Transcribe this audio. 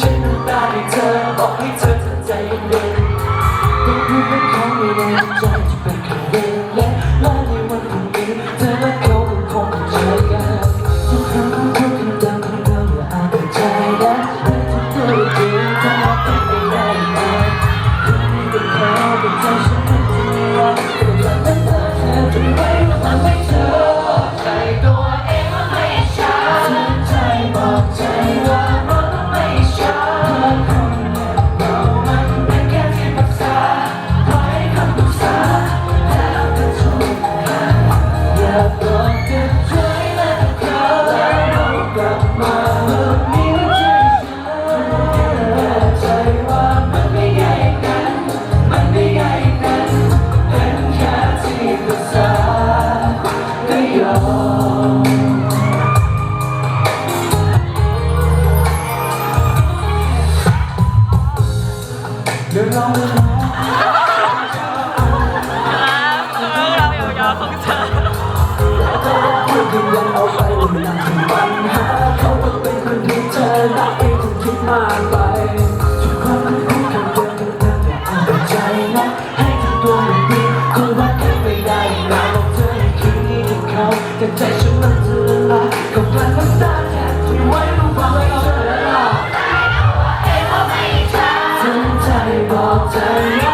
ฉันน้ำตาให้เธอบอกให้เธอ เดินองเดินลองเราอยู่ยอของเธอพูดยังยังเอาไปมันนั่งปัญหาเขาก็เป็นคนที่เธอรักเองคงคิดมากไปสุดความคิดของเธอเธอเธอเอาใจนะให้ทำตัวไม่ดีคงรักกันไม่ได้แล้วบอกเธอให้คิดถึงเขาแต่ใจฉันมัน I'll tell you.